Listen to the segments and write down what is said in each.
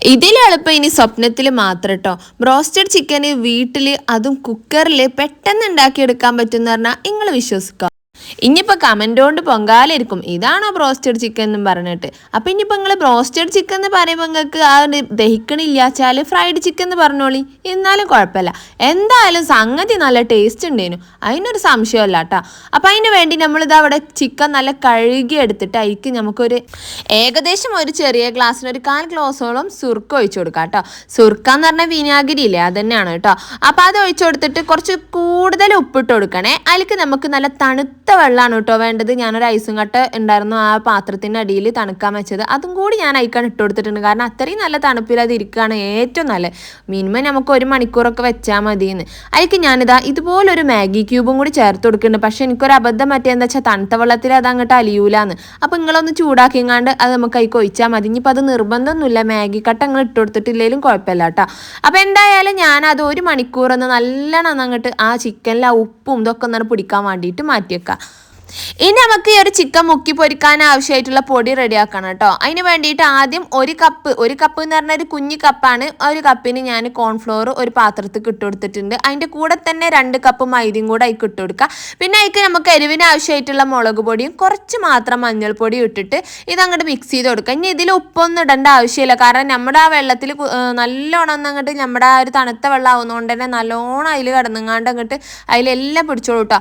ഇതിൽ എളുപ്പം ഇനി സ്വപ്നത്തിൽ മാത്രം കേട്ടോ ബ്രോസ്റ്റഡ് ചിക്കന് വീട്ടിൽ അതും കുക്കറിൽ പെട്ടെന്ന് ഉണ്ടാക്കിയെടുക്കാൻ പറ്റുമെന്ന് പറഞ്ഞാൽ നിങ്ങൾ വിശ്വസിക്കുക ഇനിയിപ്പോൾ കമന്റ് കൊണ്ട് പൊങ്കാലിരിക്കും ഇതാണോ ബ്രോസ്റ്റഡ് ചിക്കൻ എന്ന് പറഞ്ഞിട്ട്. അപ്പോൾ ഇനിയിപ്പോൾ നിങ്ങൾ ബ്രോസ്റ്റഡ് ചിക്കൻ എന്ന് പറയുമ്പോൾ നിങ്ങൾക്ക് ആ ദഹിക്കണില്ല വെച്ചാൽ ഫ്രൈഡ് ചിക്കൻ എന്ന് പറഞ്ഞോളി. എന്നാലും കുഴപ്പമില്ല. എന്തായാലും സംഗതി നല്ല ടേസ്റ്റ് ഉണ്ടേനു. അതിനൊരു സംശയമല്ല കേട്ടോ. അപ്പോൾ അതിന് വേണ്ടി നമ്മളിത് അവിടെ ചിക്കൻ നല്ല കഴുകി എടുത്തിട്ട് അതിക്ക് നമുക്കൊരു ഏകദേശം ഒരു ചെറിയ ഗ്ലാസ്സിന് ഒരു കാൽ ഗ്ലാസോളം സുർക്ക ഒഴിച്ചു കൊടുക്കാം കേട്ടോ. സുർക്ക എന്ന് പറഞ്ഞാൽ വിനാഗിരി ഇല്ലേ? അത് തന്നെയാണ് കേട്ടോ. അപ്പോൾ അത് ഒഴിച്ചു കൊടുത്തിട്ട് കുറച്ച് കൂടുതൽ ഉപ്പിട്ട് കൊടുക്കണേ. അതിലേക്ക് നമുക്ക് നല്ല തണുത്ത വെള്ളമാണ് കേട്ടോ വേണ്ടത്. ഞാനൊരു ഐസും കട്ട ഉണ്ടായിരുന്നു ആ പാത്രത്തിന്റെ അടിയിൽ തണുക്കാൻ വെച്ചത്. അതും കൂടി ഞാൻ അയക്കാൻ ഇട്ട് കൊടുത്തിട്ടുണ്ട്. കാരണം അത്രയും നല്ല തണുപ്പിൽ അത് ഇരിക്കുകയാണ് ഏറ്റവും നല്ല മിനിമം നമുക്ക് ഒരു മണിക്കൂറൊക്കെ വെച്ചാൽ മതിയെന്ന്. അതിലേക്ക് ഞാനിതാ ഇതുപോലൊരു മാഗി ക്യൂബും കൂടി ചേർത്ത് കൊടുക്കുന്നുണ്ട്. പക്ഷേ എനിക്കൊരു അബദ്ധം പറ്റിയെന്താ വെച്ചാൽ തണുത്ത വെള്ളത്തിൽ അത് അങ്ങോട്ട് അലിയൂലാന്ന്. അപ്പം നിങ്ങളൊന്ന് ചൂടാക്കിങ്ങാണ്ട് അത് നമുക്ക് അതിൽ ഒഴിച്ചാൽ മതി. ഇനിയിപ്പോൾ അത് നിർബന്ധമൊന്നുമില്ല. മാഗി കട്ട അങ്ങ് ഇട്ട് കൊടുത്തിട്ടില്ലെങ്കിലും കുഴപ്പമില്ല കേട്ടോ. അപ്പം എന്തായാലും ഞാനത് ഒരു മണിക്കൂറൊന്ന് നല്ലോണം അങ്ങോട്ട് ആ ചിക്കനിൽ ആ ഉപ്പും ഇതൊക്കെ ഒന്നാണ് പിടിക്കാൻ വേണ്ടിയിട്ട് മാറ്റിയേക്കാം. ഇനി നമുക്ക് ഈ ഒരു ചിക്കൻ മുക്കി പൊരിക്കാൻ ആവശ്യമായിട്ടുള്ള പൊടി റെഡിയാക്കണം കേട്ടോ. അതിന് വേണ്ടിയിട്ട് ആദ്യം ഒരു കപ്പ് ഒരു കപ്പ് എന്ന് പറഞ്ഞാൽ ഒരു കുഞ്ഞു കപ്പാണ്. ഒരു കപ്പിന് ഞാൻ കോൺഫ്ലോർ ഒരു പാത്രത്തിൽ കിട്ടുകൊടുത്തിട്ടുണ്ട് അതിന്റെ കൂടെ തന്നെ രണ്ട് കപ്പ് മൈദയും കൂടെ അതിൽ കിട്ടുകൊടുക്കുക പിന്നെ അതിക്ക് നമുക്ക് എരിവിന് ആവശ്യമായിട്ടുള്ള മുളക് പൊടിയും കുറച്ച് മാത്രം മഞ്ഞൾപ്പൊടിയും ഇട്ടിട്ട് ഇതങ്ങോട്ട് മിക്സ് ചെയ്ത് കൊടുക്കുക. ഇനി ഇതിൽ ഉപ്പൊന്നും ഇടേണ്ട ആവശ്യമില്ല. കാരണം നമ്മുടെ ആ വെള്ളത്തിൽ നല്ലോണം ഒന്ന് അങ്ങോട്ട് നമ്മുടെ ആ ഒരു തണുത്ത വെള്ളം ആവുന്നതുകൊണ്ട് തന്നെ നല്ലോണം അതിൽ കിടന്നുങ്ങാണ്ട് അങ്ങോട്ട് അതിലെല്ലാം പിടിച്ചോളൂ കേട്ടോ.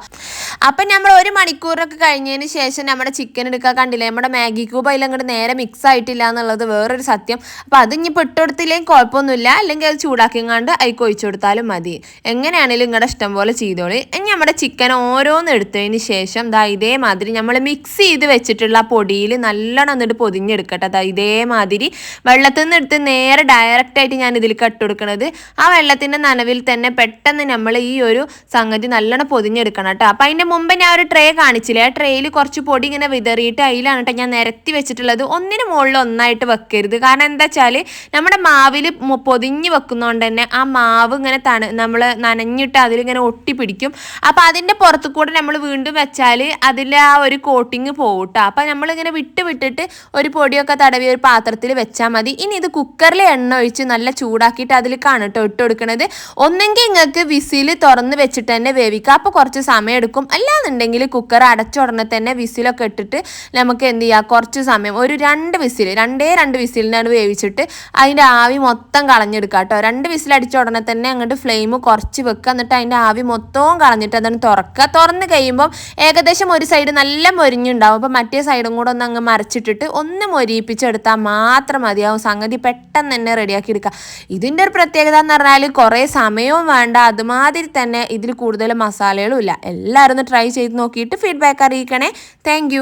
അപ്പം നമ്മൾ ഒരു മണിക്കൂർ മണിക്കൂറൊക്കെ കഴിഞ്ഞതിന് ശേഷം നമ്മുടെ ചിക്കൻ എടുക്കാൻ കണ്ടില്ലേ? നമ്മുടെ മാഗി ക്യൂബ് അതിൽ അങ്ങോട്ട് നേരെ മിക്സ് ആയിട്ടില്ല എന്നുള്ളത് വേറൊരു സത്യം. അപ്പോൾ അത് ഇനി പെട്ടുകൊടുത്തില്ലെങ്കിൽ കുഴപ്പമൊന്നുമില്ല. അല്ലെങ്കിൽ അത് ചൂടാക്കിങ്ങാണ്ട് അതിൽ ഒഴിച്ചു കൊടുത്താലും മതി. എങ്ങനെയാണെങ്കിലും നിങ്ങളുടെ ഇഷ്ടം പോലെ ചെയ്തോളി. ഇനി നമ്മുടെ ചിക്കൻ ഓരോന്ന് എടുത്തതിന് ശേഷം ദാ ഇതേമാതിരി നമ്മൾ മിക്സ് ചെയ്ത് വെച്ചിട്ടുള്ള പൊടിയിൽ നല്ലോണം എന്നിട്ട് പൊതിഞ്ഞെടുക്കട്ടെ. ദാ ഇതേമാതിരി വെള്ളത്തിൽ നിന്ന് എടുത്ത് നേരെ ഡയറക്റ്റായിട്ട് ഞാൻ ഇതിൽ കട്ടുകൊടുക്കുന്നത് ആ വെള്ളത്തിന്റെ നനവിൽ തന്നെ പെട്ടെന്ന് നമ്മൾ ഈ ഒരു സംഗതി നല്ലോണം പൊതിഞ്ഞെടുക്കണം കേട്ടോ. അപ്പം അതിന്റെ മുമ്പ് ഞാൻ ഒരു ട്രേ കാണിച്ചു വെച്ചില്ലേ ആ ട്രെയിൽ കുറച്ച് പൊടി ഇങ്ങനെ വിതറിയിട്ട് അതിലാണ് കേട്ടോ ഞാൻ നിരത്തി വെച്ചിട്ടുള്ളത്. ഒന്നിന് മുകളിൽ ഒന്നായിട്ട് വെക്കരുത്. കാരണം എന്താ വെച്ചാൽ നമ്മുടെ മാവിൽ പൊതിഞ്ഞ് വെക്കുന്നതുകൊണ്ട് തന്നെ ആ മാവ് ഇങ്ങനെ തണു നമ്മൾ നനഞ്ഞിട്ട് അതിലിങ്ങനെ ഒട്ടിപ്പിടിക്കും. അപ്പോൾ അതിന്റെ പുറത്ത് കൂടെ നമ്മൾ വീണ്ടും വെച്ചാൽ അതിൽ ആ ഒരു കോട്ടിങ് പോകും കേട്ടോ അപ്പോൾ നമ്മളിങ്ങനെ വിട്ട് വിട്ടിട്ട് ഒരു പൊടിയൊക്കെ തടവി ഒരു പാത്രത്തിൽ വെച്ചാൽ മതി. ഇനി ഇത് കുക്കറിൽ എണ്ണ ഒഴിച്ച് നല്ല ചൂടാക്കിയിട്ട് അതിൽ കേട്ടോ ഇട്ട് കൊടുക്കണത്. ഒന്നെങ്കിൽ നിങ്ങൾക്ക് വിസിൽ തുറന്ന് വെച്ചിട്ട് തന്നെ വേവിക്കുക അപ്പോൾ കുറച്ച് സമയം എടുക്കും. അല്ലാന്നുണ്ടെങ്കിൽ കുക്കർ അടച്ച ഉടനെ തന്നെ വിസിലൊക്കെ ഇട്ടിട്ട് നമുക്ക് എന്ത് ചെയ്യാം? കുറച്ച് സമയം ഒരു രണ്ട് വിസിൽ രണ്ടേ രണ്ട് വിസിലിനാണ് വേവിച്ചിട്ട് അതിന്റെ ആവി മൊത്തം കളഞ്ഞെടുക്കുക കേട്ടോ രണ്ട് വിസിൽ അടിച്ച ഉടനെ തന്നെ അങ്ങോട്ട് ഫ്ലെയിം കുറച്ച് വെക്കുക എന്നിട്ട് അതിന്റെ ആവി മൊത്തവും കളഞ്ഞിട്ട് അതാണ് തുറക്കുക തുറന്ന് കഴിയുമ്പം ഏകദേശം ഒരു സൈഡ് നല്ല മൊരിഞ്ഞുണ്ടാവും. അപ്പോൾ മറ്റേ സൈഡും കൂടെ ഒന്ന് അങ്ങ് മറിച്ചിട്ടിട്ട് ഒന്ന് മൊരിയിപ്പിച്ചെടുത്താൽ മാത്രം മതിയാവും. സംഗതി പെട്ടെന്ന് തന്നെ റെഡിയാക്കി എടുക്കുക ഇതിന്റെ ഒരു പ്രത്യേകത എന്ന് പറഞ്ഞാൽ കുറേ സമയവും വേണ്ട. അതുമാതിരി തന്നെ ഇതിൽ കൂടുതൽ മസാലകളും ഇല്ല. എല്ലാവരും ട്രൈ ചെയ്ത് നോക്കിയിട്ട് ഫീഡ്ബാക്ക് അറിയിക്കണേ. താങ്ക്